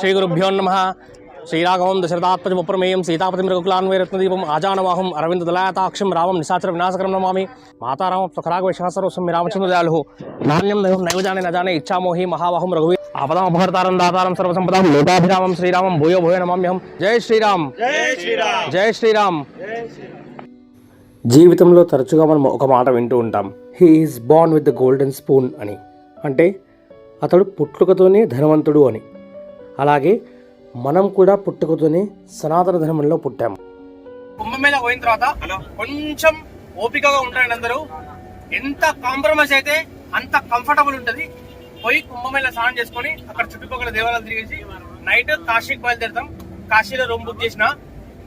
శ్రీ గురుభ్యో నమ. శ్రీరాఘవం దశరథాత్మజముప్రమేయం సీతాపతి మృగులాన్వైరత్నదీపం ఆజానవాహం అరవింద దళాయతాక్షం రామం నిశాచర వినాశకరం నమామి. మాతారామ సుఖరాగ విశ్వాసరోసం మీ రామచంద్రదయాలు నాణ్యం దైవం నైవజానే నజానే ఇచ్చామోహి మహావాహం రఘువీ ఆపదం అపహర్తారం దాతారం సర్వసంపదాం లోకాభిరామం శ్రీరామం భూయో భూయ నమామ్యహం. జై శ్రీరామ్. జై శ్రీరామ్. జీవితంలో తరచుగా మనం ఒక మాట వింటూ ఉంటాం. He is born with the golden spoon అని. అంటే అతడు పుట్టుకతోనే ధనవంతుడు అని. అలాగే మనం కూడా పుట్టుకతోనే సనాతన ధర్మంలో పుట్టాము కుంభమేళ పోయిన తర్వాత కొంచెం ఓపికగా ఉంటారండి అందరూ. ఎంత కాంప్రమైజ్ అయితే అంత కంఫర్టబుల్ ఉంటది. పోయి కుంభమేళ స్నానం చేసుకొని అక్కడ చుట్టుపక్కల దేవాలయాలు తిరిగేసి నైట్ కాశీకి బయలుదేరుతాం. కాశీలో రూమ్ బుక్ చేసిన.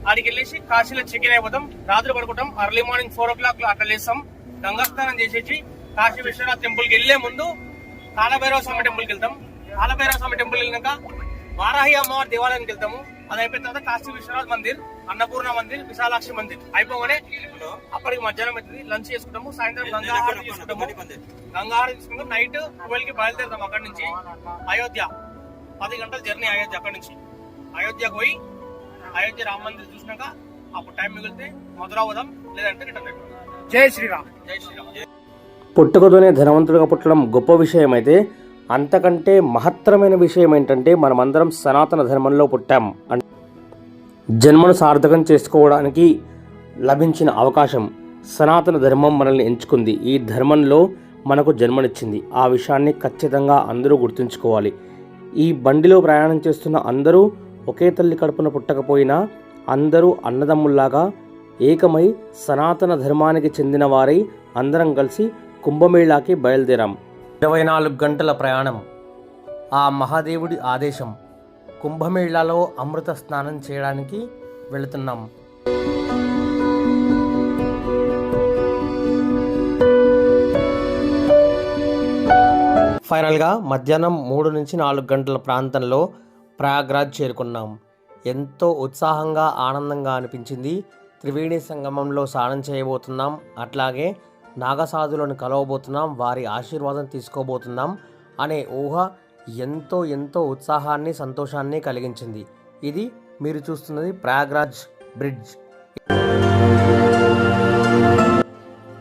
ఆడికి వెళ్ళేసి కాశీలో చెక్ ఇన్ అయిపోతాం. రాత్రి పడుకుంటాం. Early morning four o'clock అట్లా లేస్తాం. గంగాస్నానం చేసేసి కాశీ విశ్వనాథ్ టెంపుల్కి వెళ్ళే ముందు కాలభైరవ స్వామి టెంపుల్కి వెళ్తాం. కాలభైరవ స్వామి టెంపుల్ వెళ్ళినాక వారాహి అమ్మవారి దేవాలయానికి వెళ్తాము. అది అయిపోయిన తర్వాత కాశీ విశ్వనాథ్ మందిర్ అన్నపూర్ణ మందిర్ విశాలాక్షి మందిర్ అయిపోగానే అప్పటికి మధ్యాహ్నం అవుతుంది. లంచ్ చేసుకుంటాము. సాయంత్రం గంగాహారం తీసుకుంటాము. గంగాహారం తీసుకుంటాం నైట్ ట్వెల్వ్కి బయలుదేరుతాం అక్కడి నుంచి. అయోధ్య. పది గంటల జర్నీ అయోధ్య అక్కడి నుంచి. అయోధ్యకు పోయి అయోధ్య రామ మందిర్ చూసినాక అప్పుడు టైం మిగిలితే మధురా పోదాం లేదంటే రిటర్న్ జై శ్రీరామ్. జై శ్రీరామ్. పుట్టుకతోనే ధనవంతుడిగా పుట్టడం గొప్ప విషయం అయితే అంతకంటే మహత్తరమైన విషయం ఏంటంటే మనమందరం సనాతన ధర్మంలో పుట్టాం. అంటే జన్మను సార్థకం చేసుకోవడానికి లభించిన అవకాశం సనాతన ధర్మం మనల్ని ఎంచుకుంది. ఈ ధర్మంలో మనకు జన్మనిచ్చింది. ఆ విషయాన్ని ఖచ్చితంగా అందరూ గుర్తుంచుకోవాలి. ఈ బండిలో ప్రయాణం చేస్తున్న అందరూ ఒకే తల్లి కడుపున పుట్టకపోయినా అందరూ అన్నదమ్ముల్లాగా ఏకమై సనాతన ధర్మానికి చెందిన వారై అందరం కలిసి కుంభమేళాకి బయలుదేరాం. ఇరవై నాలుగు గంటల ప్రయాణం. ఆ మహాదేవుడి ఆదేశం. కుంభమేళాలో అమృత స్నానం చేయడానికి వెళుతున్నాం. ఫైనల్గా మధ్యాహ్నం మూడు నుంచి నాలుగు గంటల ప్రాంతంలో ప్రయాగ్రాజ్ చేరుకున్నాం. ఎంతో ఉత్సాహంగా ఆనందంగా అనిపించింది. త్రివేణి సంగమంలో స్నానం చేయబోతున్నాం. అట్లాగే నాగసాధులను కలవబోతున్నాం వారి ఆశీర్వాదం తీసుకోబోతున్నాం అనే ఊహ ఎంతో ఎంతో ఉత్సాహాన్ని సంతోషాన్ని కలిగించింది. ఇది మీరు చూస్తున్నది ప్రయాగ్రాజ్ బ్రిడ్జ్.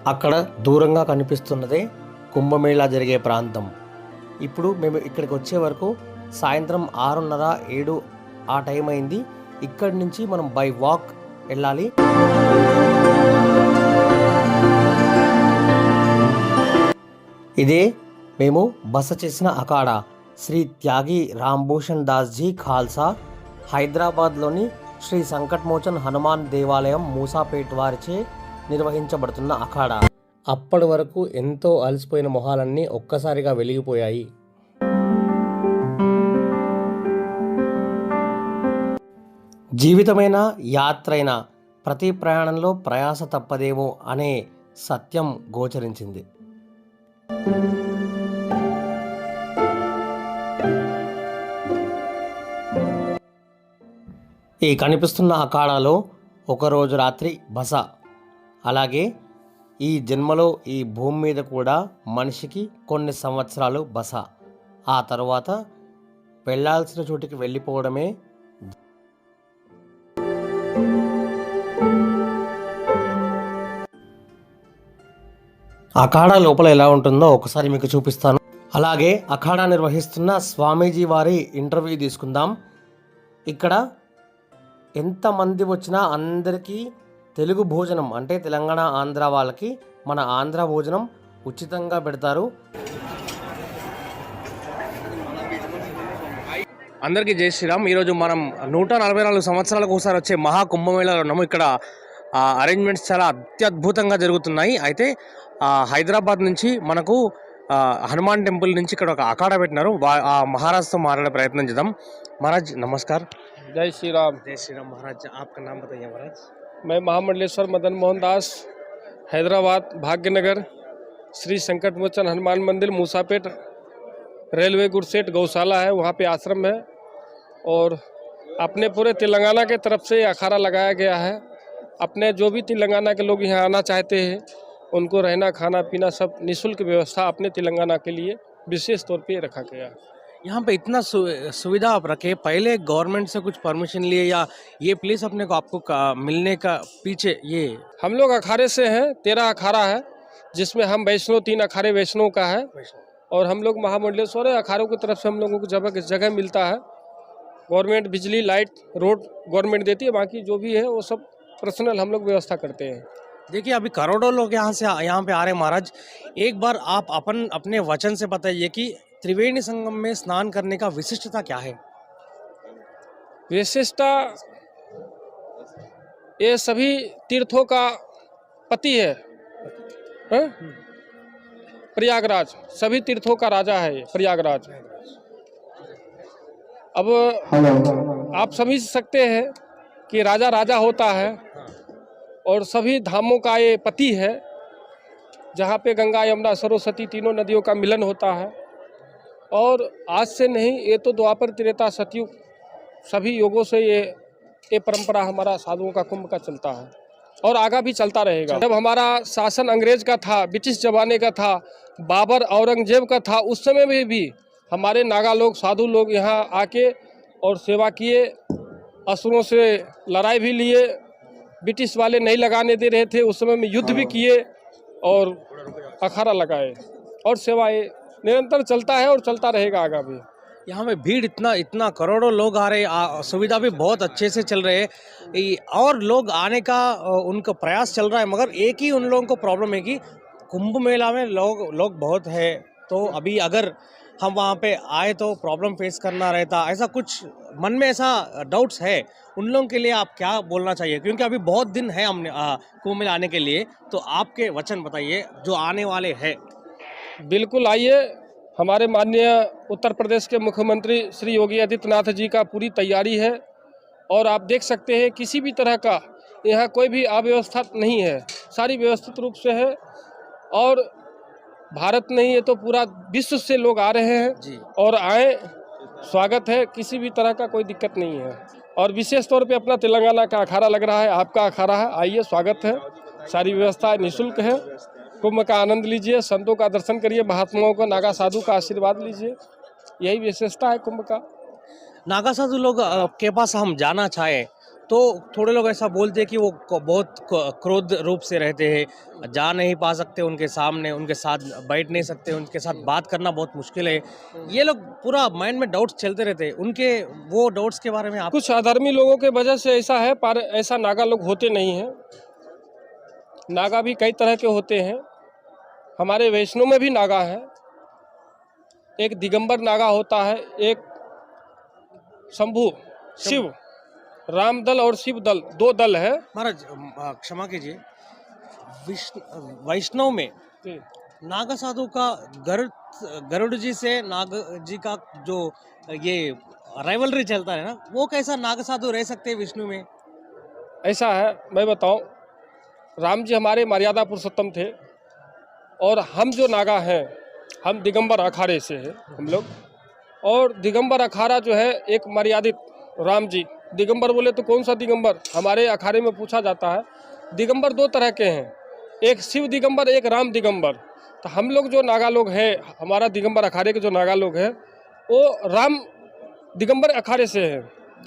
అక్కడ దూరంగా కనిపిస్తున్నదే కుంభమేళా జరిగే ప్రాంతం. ఇప్పుడు మేము ఇక్కడికి వచ్చే వరకు సాయంత్రం ఆరున్నర ఏడు ఆ టైం అయింది. ఇక్కడి నుంచి మనం బై వాక్ వెళ్ళాలి. ఇదే మేము బస చేసిన అఖాడ శ్రీ త్యాగి రాంభూషణ్ దాస్జీ ఖాల్సా హైదరాబాద్లోని శ్రీ సంకట్మోచన్ హనుమాన్ దేవాలయం మూసాపేట్ వారిచే నిర్వహించబడుతున్న అఖాడ. అప్పటి వరకు ఎంతో అలసిపోయిన మొహాలన్నీ ఒక్కసారిగా వెలిగిపోయాయి. జీవితమైన? యాత్రైన? ప్రతి ప్రయాణంలో ప్రయాస తప్పదేమో అనే సత్యం గోచరించింది. ఈ కనిపిస్తున్న అఖాడాలో ఒకరోజు రాత్రి బస. అలాగే ఈ జన్మలో ఈ భూమి మీద కూడా మనిషికి కొన్ని సంవత్సరాలు బస. ఆ తర్వాత వెళ్ళాల్సిన చోటికి వెళ్ళిపోవడమే అఖాడా లోపల ఎలా ఉంటుందో ఒకసారి మీకు చూపిస్తాను. అలాగే అఖాడా నిర్వహిస్తున్న స్వామీజీ వారి ఇంటర్వ్యూ తీసుకుందాం. ఇక్కడ ఎంతమంది వచ్చినా అందరికీ తెలుగు భోజనం అంటే తెలంగాణ ఆంధ్ర వాళ్ళకి మన ఆంధ్ర భోజనం ఉచితంగా పెడతారు. అందరికీ జై శ్రీరామ్. ఈరోజు మనం నూట నలభై నాలుగు సంవత్సరాలకు ఒకసారి వచ్చే మహా కుంభమేళాలో ఉన్నాము. ఇక్కడ అరేంజ్మెంట్స్ చాలా అత్యద్భుతంగా జరుగుతున్నాయి. అయితే హైదరాబాద్ నుంచి మనకు ఆ, హనుమాన్ టెంపుల్ నుంచి ఇక్కడ ఒక అఖాడా పెట్టినారు వా- ఆ మహారాజ్తో మాట్లాడే ప్రయత్నం చేద్దాం మహారాజ్ నమస్కార్ जय श्री राम जय श्री राम महाराज आपका नाम बताइए महाराज मैं महामंडलेश्वर मदन मोहन दास हैदराबाद भाग्यनगर श्री संकट मोचन हनुमान मंदिर मूसापेट रेलवे गुड़सेट गौशाला है वहाँ पे आश्रम है और अपने पूरे तेलंगाना के तरफ से ये अखाड़ा लगाया गया है अपने जो भी तेलंगाना के लोग यहाँ आना चाहते हैं उनको रहना खाना पीना सब निःशुल्क व्यवस्था अपने तेलंगाना के लिए विशेष तौर पे रखा गया। है यहाँ पे इतना सुविधा आप रखे पहले गवर्नमेंट से कुछ परमिशन लिए या ये प्लेस अपने को आपको का, मिलने का पीछे ये हम लोग अखाड़े से हैं तेरह अखाड़ा है जिसमें हम वैष्णो तीन अखाड़े वैष्णो का है। और हम लोग महामंडलेश्वर है अखाड़ों की तरफ़ से हम लोगों को जगह जगह मिलता है गवर्नमेंट बिजली लाइट रोड गवर्नमेंट देती है बाकी जो भी है वो सब पर्सनल हम लोग व्यवस्था करते हैं। देखिए अभी करोड़ों लोग यहाँ से यहाँ पे आ रहे हैं महाराज। एक बार आप अपन अपने वचन से बताइए कि त्रिवेणी संगम में स्नान करने का विशिष्टता क्या है? विशिष्टता ये सभी तीर्थों का पति है। हैं? प्रयागराज सभी तीर्थों का राजा है ये प्रयागराज। अब आप समझ सकते हैं कि राजा राजा होता है। और सभी धामों का ये पति है, जहाँ पे गंगा, यमुना, सरस्वती तीनों नदियों का मिलन होता है। और आज से नहीं, ये तो द्वापर त्रेता सतयुग सभी योगों से ये ये परंपरा हमारा साधुओं का कुंभ का चलता है और आगा भी चलता रहेगा। जब हमारा शासन अंग्रेज़ का था, ब्रिटिश जमाने का था, बाबर औरंगज़ेब का था, उस समय में भी हमारे नागा लोग, साधु लोग यहाँ आके और सेवा किए, असुरों से लड़ाई भी लिए ब्रिटिश वाले नहीं लगाने दे रहे थे उस समय में युद्ध भी किए और अखाड़ा लगाए। और सेवाएँ निरंतर चलता है और चलता रहेगा आगा भी यहाँ में भीड़ इतना इतना करोड़ों लोग आ रहे हैं आ- सुविधा भी बहुत अच्छे से चल रहे हैं। और लोग आने का उनका प्रयास चल रहा है मगर एक ही उन लोगों को प्रॉब्लम है कि कुंभ मेला में लोग लोग बहुत है। तो अभी अगर हम वहाँ पे आए तो प्रॉब्लम फेस करना रहता। ऐसा कुछ मन में ऐसा डाउट्स है? उन लोगों के लिए आप क्या बोलना चाहिए? क्योंकि अभी बहुत दिन है हमने कुंभ मेला आने के लिए। तो आपके वचन बताइए, जो आने वाले हैं। बिल्कुल, आइए। हमारे माननीय उत्तर प्रदेश के मुख्यमंत्री श्री योगी आदित्यनाथ जी का पूरी तैयारी है। और आप देख सकते हैं, किसी भी तरह का यहाँ कोई भी अव्यवस्था नहीं है। सारी व्यवस्थित रूप से है। और भारत नहीं है तो पूरा विश्व से लोग आ रहे हैं जी। और आए स्वागत है किसी भी तरह का कोई दिक्कत नहीं है। और विशेष तौर पे अपना तेलंगाना का अखाड़ा लग रहा है आपका अखाड़ा है आइए स्वागत है। सारी व्यवस्था निःशुल्क है। कुंभ का आनंद लीजिए संतों का दर्शन करिए महात्माओं को नागा साधु का आशीर्वाद लीजिए। यही विशेषता है कुंभ का। नागा साधु लोग के पास हम जाना चाहें तो थोड़े लोग ऐसा बोलते हैं कि वो बहुत क्रोध रूप से रहते हैं जा नहीं पा सकते उनके सामने उनके साथ बैठ नहीं सकते उनके साथ बात करना बहुत मुश्किल है। ये लोग पूरा माइंड में डाउट्स चलते रहते हैं। उनके वो डाउट्स के बारे में आप कुछ अधर्मी लोगों के वजह से ऐसा है पर ऐसा नागा लोग होते नहीं हैं। नागा भी कई तरह के होते हैं। हमारे वैष्णो में भी नागा है। एक दिगंबर नागा होता है एक शंभु। शिव। राम दल और शिव दल दो दल है। महाराज क्षमा कीजिए। विष्णु वैष्णव में नागा साधु का गरुड़ गरुड़ जी से नाग जी का जो ये राइवलरी चलता है ना वो कैसा नाग साधु रह सकते हैं विष्णु में? ऐसा है मैं बताऊँ राम जी हमारे मर्यादा पुरुषोत्तम थे और हम जो नागा हैं हम दिगंबर अखाड़े से हैं हम लोग। और दिगंबर अखाड़ा जो है एक मर्यादित राम जी। दिगंबर बोले तो कौन सा दिगंबर? हमारे अखाड़े में पूछा जाता है। दिगंबर दो तरह के हैं। एक शिव दिगंबर एक राम दिगंबर। तो हम लोग जो नागा लोग हैं हमारा दिगंबर अखाड़े के जो नागा लोग हैं वो राम दिगंबर अखाड़े से हैं।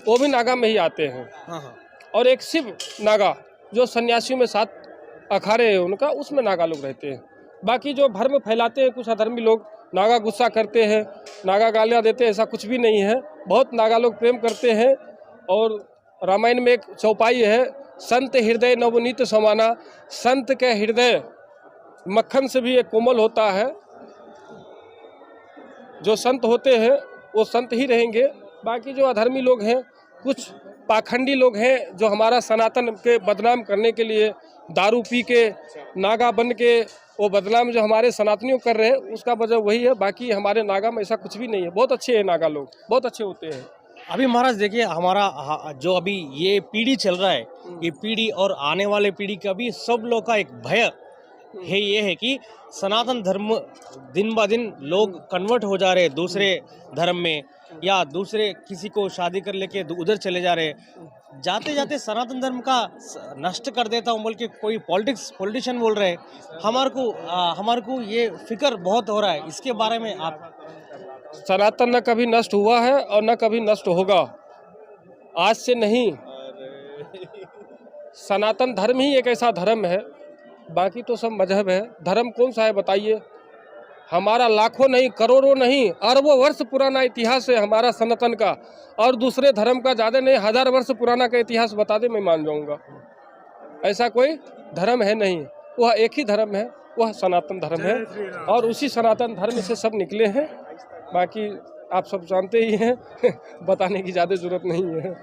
वो भी नागा में ही आते हैं। हाँ हाँ। और एक शिव नागा जो सन्यासियों में सात अखाड़े हैं उनका उसमें नागा लोग रहते हैं। बाकी जो भर फैलाते हैं कुछ अधर्मी लोग नागा गुस्सा करते हैं नागा गालियाँ देते हैं ऐसा कुछ भी नहीं है। बहुत नागा लोग प्रेम करते हैं और रामायण में एक चौपाई है, संत हृदय नवनीत समाना। संत के हृदय मक्खन से भी एक कोमल होता है। जो संत होते हैं, वो संत ही रहेंगे। बाकी जो अधर्मी लोग हैं, कुछ पाखंडी लोग हैं, जो हमारा सनातन के बदनाम करने के लिए, दारू पी के, नागा बन के, वो बदनाम जो हमारे सनातनियों कर रहे हैं, उसका वजह वही है। बाकी हमारे नागा में ऐसा कुछ भी नहीं है। बहुत अच्छे हैं नागा लोग, बहुत अच्छे होते हैं। अभी महाराज देखिए, हमारा जो अभी ये पीढ़ी चल रहा है, ये पीढ़ी और आने वाले पीढ़ी का भी सब लोग का एक भय है, ये है कि सनातन धर्म दिन ब दिन लोग कन्वर्ट हो जा रहे हैं दूसरे धर्म में या दूसरे किसी को शादी कर लेके उधर चले जा रहे जाते जाते सनातन धर्म का नष्ट कर देता हूँ बोल के कोई पॉलिटिक्स पॉलिटिशियन बोल रहे हैं। हमारे को हमारे को ये फ़िक्र बहुत हो रहा है, इसके बारे में आप सनातन न कभी नष्ट हुआ है और न कभी नष्ट होगा। आज से नहीं। सनातन धर्म ही एक ऐसा धर्म है। बाकी तो सब मज़हब है। धर्म कौन सा है बताइए। हमारा लाखों नहीं करोड़ों नहीं अरबों वर्ष पुराना इतिहास है हमारा सनातन का। और दूसरे धर्म का ज़्यादा नहीं हज़ार वर्ष पुराना का इतिहास बता दे मैं मान जाऊँगा। ऐसा कोई धर्म है नहीं। वह एक ही धर्म है वह सनातन धर्म है। और उसी सनातन धर्म से सब निकले हैं। बाकी आप सब जानते ही हैं बताने की ज़्यादा ज़रूरत नहीं है।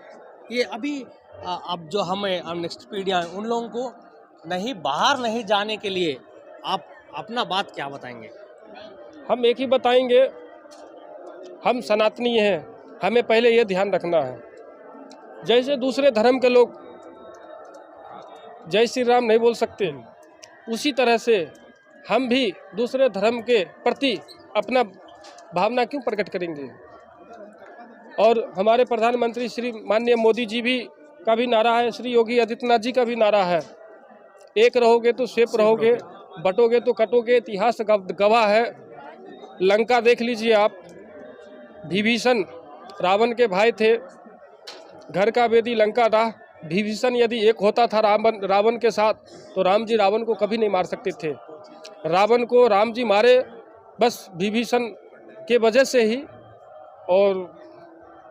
ये अभी अब जो हमें नेक्स्ट पीढ़ियाँ हैं, उन लोगों को नहीं बाहर नहीं जाने के लिए आप अपना बात क्या बताएँगे? हम एक ही बताएँगे हम सनातनी हैं हमें पहले ये ध्यान रखना है। जैसे दूसरे धर्म के लोग जय श्री राम नहीं बोल सकते उसी तरह से हम भी दूसरे धर्म के प्रति अपना भावना क्यों प्रकट करेंगे? और हमारे प्रधानमंत्री श्री माननीय मोदी जी भी का भी नारा है श्री योगी आदित्यनाथ जी का भी नारा है। एक रहोगे तो सेफ़ रहोगे बटोगे तो कटोगे इतिहास गवाह है। लंका देख लीजिए आप विभीषण रावण के भाई थे। घर का वेदी लंका था। विभीषण यदि एक होता था रावण रावण के साथ तो राम जी रावण को कभी नहीं मार सकते थे। रावण को राम जी मारे बस विभीषण के वजह से ही और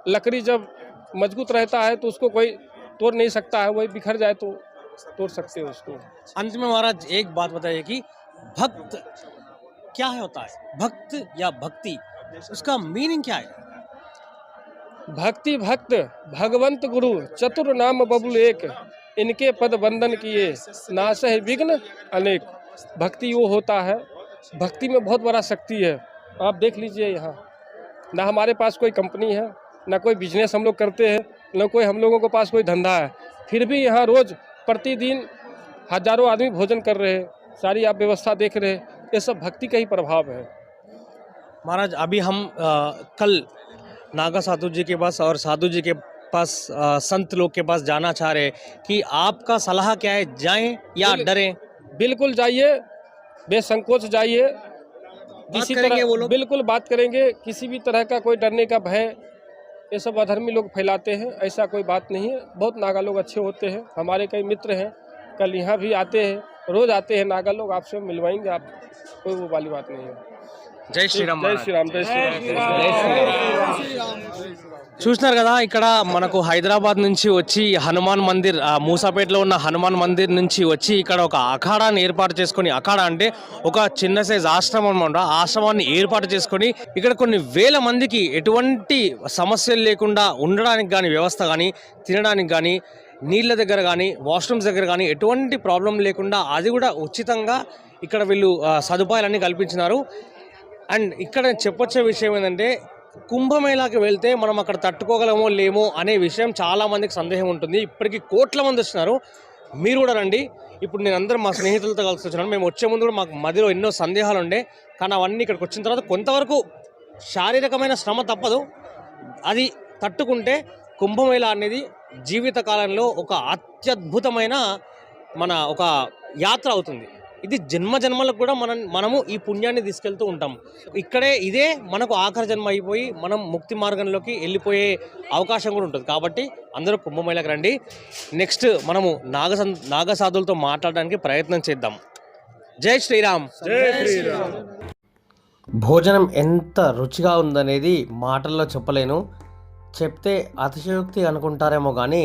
लकड़ी जब मज़बूत रहता है तो उसको कोई तोड़ नहीं सकता है वही बिखर जाए तो तोड़ सकते हो उसको। अंत में महाराज एक बात बताइए कि भक्त क्या है होता है? भक्त या भक्ति उसका मीनिंग क्या है? भक्ति भक्त भगवंत गुरु चतुर नाम बबुल एक इनके पद बंदन किए नाश है विघ्न अनेक। भक्ति वो होता है भक्ति में बहुत बड़ा शक्ति है। आप देख लीजिए यहाँ। ना हमारे पास कोई कंपनी है ना कोई बिज़नेस हम लोग करते हैं ना कोई हम लोगों के पास कोई धंधा है। फिर भी यहाँ रोज प्रतिदिन हज़ारों आदमी भोजन कर रहे हैं सारी आप व्यवस्था देख रहे हैं ये सब भक्ति का ही प्रभाव है। महाराज अभी हम अ, कल नागा साधु जी के पास और साधु जी के पास अ, संत लोग के पास जाना चाह रहे हैं कि आपका सलाह क्या है जाएँ या डरें? बिल्कुल जाइए बेसंकोच जाइए किसी तरह वो लोग। बिल्कुल बात करेंगे किसी भी तरह का कोई डरने का भय ये सब अधर्मी लोग फैलाते हैं ऐसा कोई बात नहीं है। बहुत नागा लोग अच्छे होते हैं हमारे कई मित्र हैं कल यहाँ भी आते हैं रोज आते हैं नागा लोग आपसे मिलवाएँगे आप कोई वो वाली बात नहीं है। जय श्री राम जय श्री राम जय श्री राम। जय श्री राम। చూసినారు కదా ఇక్కడ మనకు హైదరాబాద్ నుంచి వచ్చి హనుమాన్ మందిర్ మూసాపేటలో ఉన్న హనుమాన్ మందిర్ నుంచి వచ్చి ఇక్కడ ఒక అఖాడాన్ని ఏర్పాటు చేసుకొని అఖాడా అంటే ఒక చిన్న సైజ్ ఆశ్రమం అనమాట. ఆశ్రమాన్ని ఏర్పాటు చేసుకొని ఇక్కడ కొన్ని వేల మందికి ఎటువంటి సమస్యలు లేకుండా ఉండడానికి కానీ వ్యవస్థ కానీ తినడానికి కానీ నీళ్ళ దగ్గర కానీ వాష్రూమ్స్ దగ్గర కానీ ఎటువంటి ప్రాబ్లం లేకుండా అది కూడా ఉచితంగా ఇక్కడ వీళ్ళు సదుపాయాలన్నీ కల్పించినారు. అండ్ ఇక్కడ చెప్పొచ్చే విషయం ఏంటంటే కుంభమేళాకి వెళ్తే మనం అక్కడ తట్టుకోగలమో లేమో అనే విషయం చాలామందికి సందేహం ఉంటుంది. ఇప్పటికి కోట్ల మంది వస్తున్నారు మీరు కూడా రండి. ఇప్పుడు నేను అందరం మా స్నేహితులతో కలిసి వచ్చినాను మేము వచ్చే ముందు కూడా మాకు మధ్యలో ఎన్నో సందేహాలు ఉండే. కానీ అవన్నీ ఇక్కడికి వచ్చిన తర్వాత కొంతవరకు శారీరకమైన శ్రమ తప్పదు. అది తట్టుకుంటే కుంభమేళ అనేది జీవితకాలంలో ఒక అత్యద్భుతమైన మన ఒక యాత్ర అవుతుంది. ఇది జన్మ జన్మలకు కూడా మనం మనము ఈ పుణ్యాన్ని తీసుకెళ్తూ ఉంటాం. ఇక్కడే ఇదే మనకు ఆఖరి జన్మ అయిపోయి మనం ముక్తి మార్గంలోకి వెళ్ళిపోయే అవకాశం కూడా ఉంటుంది. కాబట్టి అందరూ కుంభమేళకు రండి. నెక్స్ట్ మనము నాగసం నాగసాధులతో మాట్లాడడానికి ప్రయత్నం చేద్దాం. జై శ్రీరామ్. భోజనం ఎంత రుచిగా ఉందనేది మాటల్లో చెప్పలేను. చెప్తే అతిశయోక్తి అనుకుంటారేమో కానీ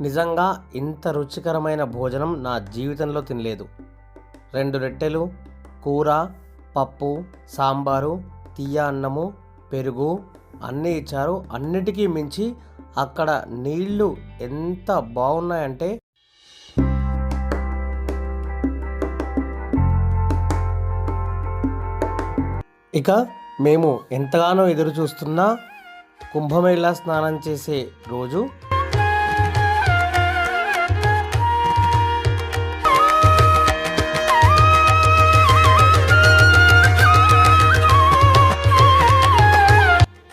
నిజంగా ఇంత రుచికరమైన భోజనం నా జీవితంలో తినలేదు. రెండు రొట్టెలు కూర పప్పు సాంబారు తీయ అన్నము పెరుగు అన్నీ ఇచ్చారు. అన్నిటికీ మించి అక్కడ నీళ్ళు ఎంత బాగున్నాయంటే ఇక మేము ఎంతగానో ఎదురు చూస్తున్న కుంభమేళా స్నానం చేసే రోజు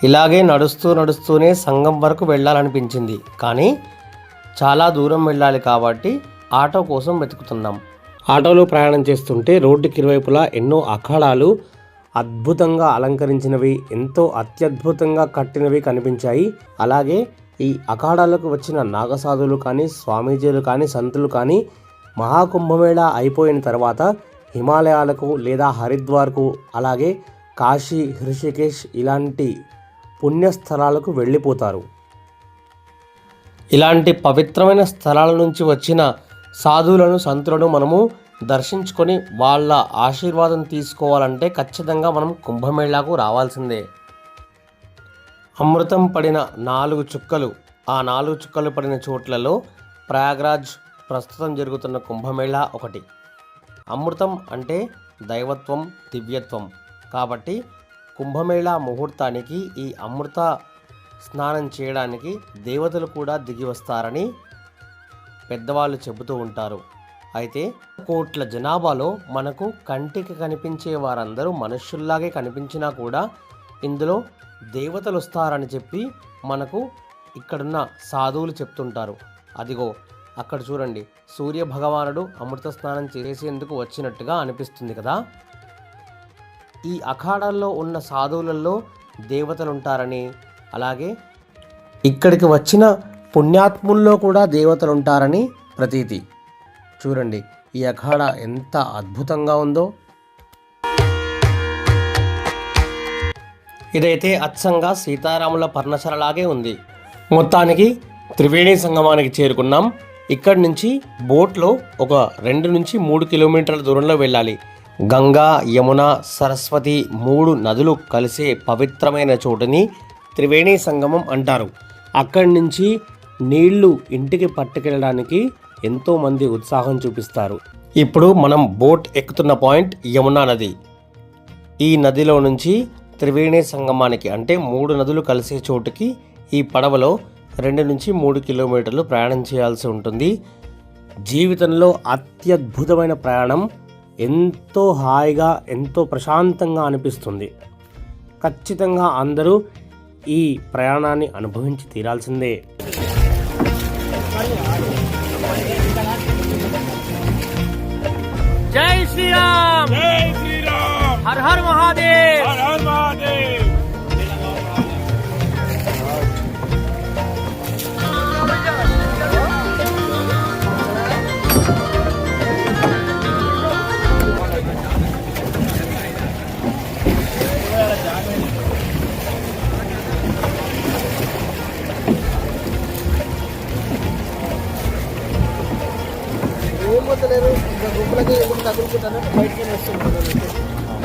ఇలాగే నడుస్తూ నడుస్తూనే సంఘం వరకు వెళ్ళాలనిపించింది. కానీ చాలా దూరం వెళ్ళాలి కాబట్టి ఆటో కోసం వెతుకుతున్నాం. ఆటోలో ప్రయాణం చేస్తుంటే రోడ్డుకి ఇరువైపులా ఎన్నో అఖాడాలు అద్భుతంగా అలంకరించినవి ఎంతో అత్యద్భుతంగా కట్టినవి కనిపించాయి. అలాగే ఈ అఖాడాలకు వచ్చిన నాగసాధులు కానీ స్వామీజీలు కానీ సంతులు కానీ మహాకుంభమేళ అయిపోయిన తర్వాత హిమాలయాలకు లేదా హరిద్వార్కు అలాగే కాశీ హృషికేశ్ ఇలాంటి పుణ్యస్థలాలకు వెళ్ళిపోతారు. ఇలాంటి పవిత్రమైన స్థలాల నుంచి వచ్చిన సాధువులను సంతులను మనము దర్శించుకొని వాళ్ళ ఆశీర్వాదం తీసుకోవాలంటే ఖచ్చితంగా మనం కుంభమేళాకు రావాల్సిందే. అమృతం పడిన నాలుగు చుక్కలు ఆ నాలుగు చుక్కలు పడిన చోట్లలో ప్రయాగ్రాజ్ ప్రస్తుతం జరుగుతున్న కుంభమేళా ఒకటి. అమృతం అంటే దైవత్వం దివ్యత్వం. కాబట్టి కుంభమేళా ముహూర్తానికి ఈ అమృత స్నానం చేయడానికి దేవతలు కూడా దిగి వస్తారని పెద్దవాళ్ళు చెబుతూ ఉంటారు. అయితే కోట్ల జనాభాలో మనకు కంటికి కనిపించే వారందరూ మనుషుల్లాగే కనిపించినా కూడా ఇందులో దేవతలు వస్తారని చెప్పి మనకు ఇక్కడున్న సాధువులు చెప్తుంటారు. అదిగో అక్కడ చూడండి. సూర్య భగవానుడు అమృత స్నానం చేసేందుకు వచ్చినట్టుగా అనిపిస్తుంది కదా? ఈ అఖాడాల్లో ఉన్న సాధువులలో దేవతలు ఉంటారని అలాగే ఇక్కడికి వచ్చిన పుణ్యాత్ముల్లో కూడా దేవతలు ఉంటారని ప్రతీతి. చూడండి ఈ అఖాడ ఎంత అద్భుతంగా ఉందో. ఇదైతే అచ్చంగా సీతారాముల పర్ణశాలలాగే ఉంది. మొత్తానికి త్రివేణి సంగమానికి చేరుకున్నాం. ఇక్కడి నుంచి బోట్లో ఒక రెండు నుంచి మూడు కిలోమీటర్ల దూరంలో వెళ్ళాలి. గంగా యమున సరస్వతి మూడు నదులు కలిసే పవిత్రమైన చోటుని త్రివేణి సంగమం అంటారు. అక్కడి నుంచి నీళ్ళు ఇంటికి పట్టుకెళ్ళడానికి ఎంతోమంది ఉత్సాహం చూపిస్తారు. ఇప్పుడు మనం బోట్ ఎక్కుతున్న పాయింట్ యమునా నది. ఈ నదిలో నుంచి త్రివేణి సంగమానికి అంటే మూడు నదులు కలిసే చోటుకి ఈ పడవలో రెండు నుంచి మూడు కిలోమీటర్లు ప్రయాణం చేయాల్సి ఉంటుంది. జీవితంలో అత్యద్భుతమైన ప్రయాణం ఎంతో హాయిగా ఎంతో ప్రశాంతంగా అనిపిస్తుంది. ఖచ్చితంగా అందరూ ఈ ప్రయాణాన్ని అనుభవించి తీరాల్సిందే. జై శ్రీరామ్! Her her Mahadev!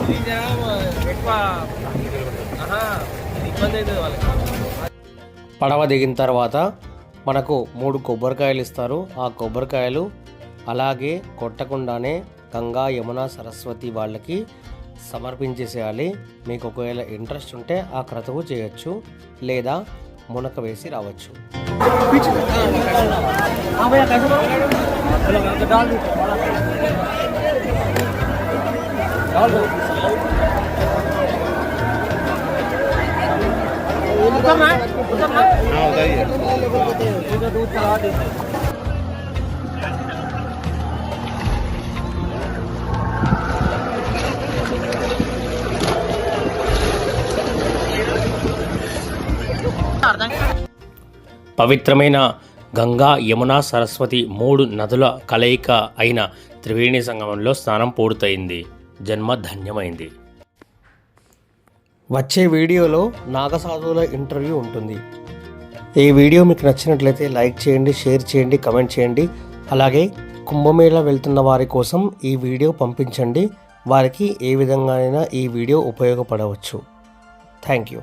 ఇది జర ఎక్కువ ఆహా, ఇబ్బంది అవుతుంది వాళ్ళకి పడవ దిగిన తర్వాత మనకు మూడు కొబ్బరికాయలు ఇస్తారు ఆ కొబ్బరికాయలు అలాగే కొట్టకుండానే గంగా యమున సరస్వతి వాళ్ళకి సమర్పించేసేయాలి మీకు ఒకవేళ ఇంట్రెస్ట్ ఉంటే ఆ క్రతువు చేయొచ్చు లేదా మునక వేసి రావచ్చు పవిత్రమైన గంగా యమున సరస్వతి మూడు నదుల కలయిక అయిన త్రివేణి సంగమంలో స్నానం పూర్తయింది. జన్మ ధన్యమైంది. వచ్చే వీడియోలో నాగసాధువుల ఇంటర్వ్యూ ఉంటుంది. ఈ వీడియో మీకు నచ్చినట్లయితే లైక్ చేయండి షేర్ చేయండి కమెంట్ చేయండి. అలాగే కుంభమేళ వెళ్తున్న వారి కోసం ఈ వీడియో పంపించండి. వారికి ఏ విధంగానైనా ఈ వీడియో ఉపయోగపడవచ్చు. Thank you.